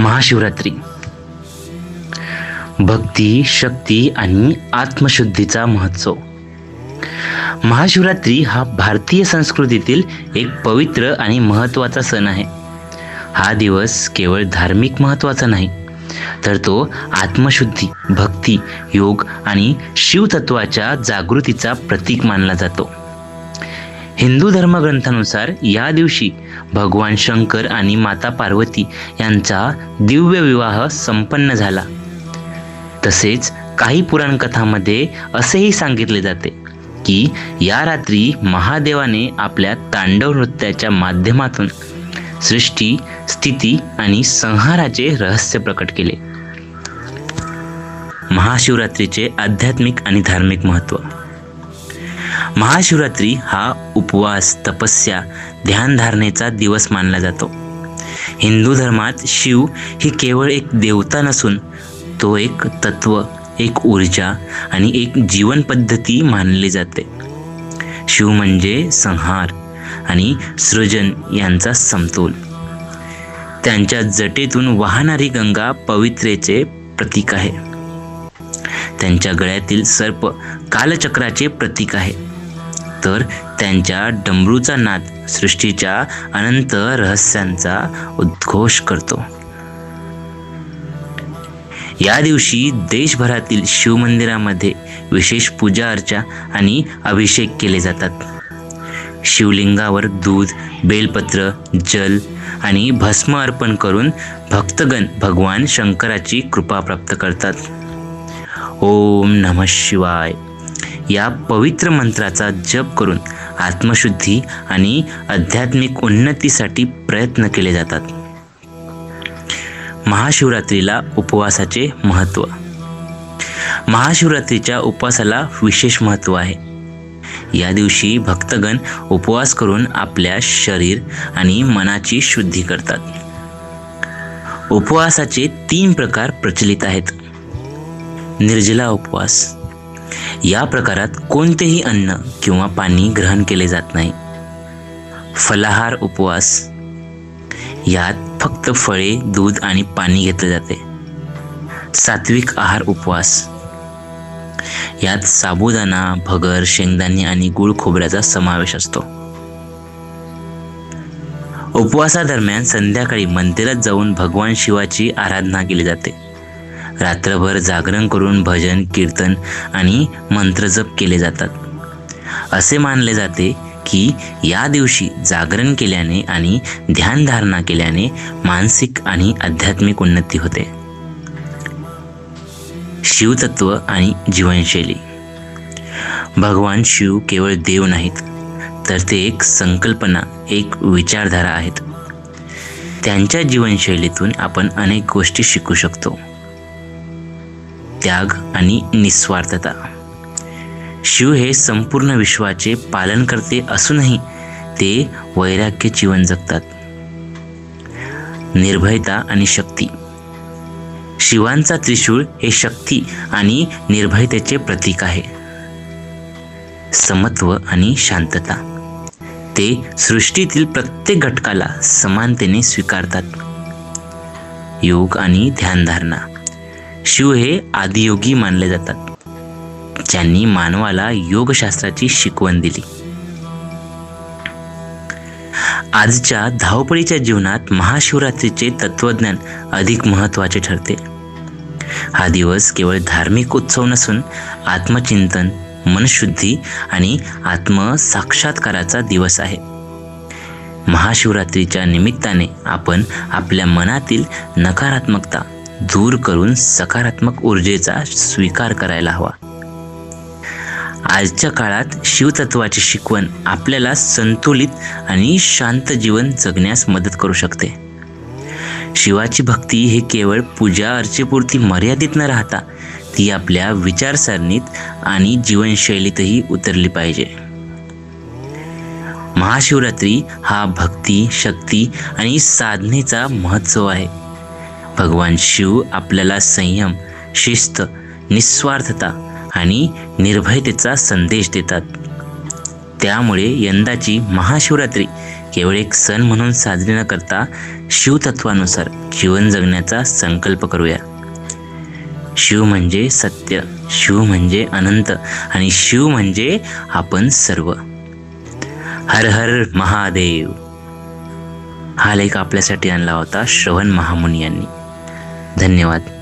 महाशिवरात्री. भक्ती शक्ती आणि आत्मशुद्धीचा महोत्सव. महाशिवरात्री हा भारतीय संस्कृतीतील एक पवित्र आणि महत्त्वाचा सण आहे. हा दिवस केवळ धार्मिक महत्त्वाचा नाही तर तो आत्मशुद्धी भक्ती योग आणि शिवतत्वाच्या जागृतीचा प्रतीक मानला जातो. हिंदू धर्मग्रंथानुसार या दिवशी भगवान शंकर आणि माता पार्वती यांचा दिव्य विवाह संपन्न झाला. तसेच काही पुराणकथांमध्ये असेही सांगितले जाते की या रात्री महादेवाने आपल्या तांडव नृत्याच्या माध्यमातून सृष्टी स्थिती आणि संहाराचे रहस्य प्रकट केले. महाशिवरात्रीचे आध्यात्मिक आणि धार्मिक महत्त्व महाशिवरात्री हा उपवास तपस्या ध्यानधारणेचा दिवस मानला जातो. हिंदू धर्मात शिव ही केवळ एक देवता नसून तो एक तत्व एक ऊर्जा आणि एक जीवन पद्धती मानली जाते. शिव म्हणजे संहार आणि सृजन यांचा समतोल. त्यांच्या जटेतून वाहणारी गंगा पवित्रेचे प्रतीक आहे. त्यांच्या गळ्यातील सर्प कालचक्राचे प्रतीक आहे. तर त्यांच्या डमरूचा नाद सृष्टीच्या अनंत रहस्यांचा उद्घोष करतो. या दिवशी देशभरातील शिवमंदिरामध्ये विशेष पूजा अर्चा आणि अभिषेक केले जातात. शिवलिंगावर दूध बेलपत्र जल आणि भस्म अर्पण करून भक्तगण भगवान शंकराची कृपा प्राप्त करतात. ओम नमः शिवाय. या पवित्र मंत्राचा जप करून आत्मशुद्धी आणि आध्यात्मिक उन्नतीसाठी प्रयत्न केले जातात. महाशिवरात्रीला उपवासाचे महत्त्व महाशिवरात्रीच्या उपवासाला विशेष महत्त्व आहे. या दिवशी भक्तगण उपवास करून आपल्या शरीर आणि मनाची शुद्धी करतात. उपवासाचे तीन प्रकार प्रचलित आहेत. निर्जला उपवास या प्रकारात कोणतेही अन्न किंवा पाणी ग्रहण केले जात नाही. फलाहार उपवास यात फक्त फळे दूध आणि पाणी घेतले जाते. सात्विक आहार उपवास यात साबुदाणा भगर शेंगदाणे आणि गुळ खोबऱ्याचा समावेश असतो. उपवासादरम्यान संध्याकाळी मंदिरात जाऊन भगवान शिवाची आराधना केली जाते. रात्रभर जागरण करून भजन कीर्तन आणि मंत्रजप केले जातात. असे मानले जाते की या दिवशी जागरण केल्याने आणि ध्यानधारणा केल्याने मानसिक आणि आध्यात्मिक उन्नती होते. शिवतत्व आणि जीवनशैली. भगवान शिव केवळ देव नाहीत तर ते एक संकल्पना एक विचारधारा आहेत. त्यांच्या जीवनशैलीतून आपण अनेक गोष्टी शिकू शकतो. त्याग आणि निस्वार्थता. शिव हे संपूर्ण विश्वाचे पालन करते असूनही ते वैराग्य जीवन जगतात. निर्भयता आणि शक्ती. शिवांचा त्रिशूळ हे शक्ती आणि निर्भयतेचे प्रतीक आहे. समत्व आणि शांतता. ते सृष्टीतील प्रत्येक घटकाला समानतेने स्वीकारतात. योग आणि ध्यानधारणा. शिव हे आदियोगी मानले जातात. ज्यांनी मानवाला योगशास्त्राची शिकवण दिली. आजच्या धावपळीच्या जीवनात महाशिवरात्रीचे तत्वज्ञान अधिक महत्त्वाचे ठरते. हा दिवस केवळ धार्मिक उत्सव नसून आत्मचिंतन मनशुद्धी आणि आत्मसाक्षात्काराचा दिवस आहे. महाशिवरात्रीच्या निमित्ताने आपण आपल्या मनातील नकारात्मकता दूर करून सकारात्मक ऊर्जेचा स्वीकार करायला हवा. आजच्या काळात शिवतत्वाची शिकवण आपल्याला संतुलित आणि शांत जीवन जगण्यास मदत करू शकते. शिवाची भक्ती हे केवळ पूजा अर्चेपुरती मर्यादित न राहता ती आपल्या विचारसरणीत आणि जीवनशैलीतही उतरली पाहिजे. महाशिवरात्री हा भक्ती शक्ती आणि साधनेचा महोत्सव आहे. भगवान शिव आपल्याला संयम शिस्त निस्वार्थता आणि निर्भयतेचा संदेश देतात. त्यामुळे यंदाची महाशिवरात्री केवळ एक सण म्हणून साजरी न करता शिवतत्वानुसार जीवन जगण्याचा संकल्प करूया. शिव म्हणजे सत्य शिव म्हणजे अनंत आणि शिव म्हणजे आपण सर्व. हर हर महादेव. हा लेख आपल्यासाठी आणला होता श्रवण महामुनी यांनी. धन्यवाद.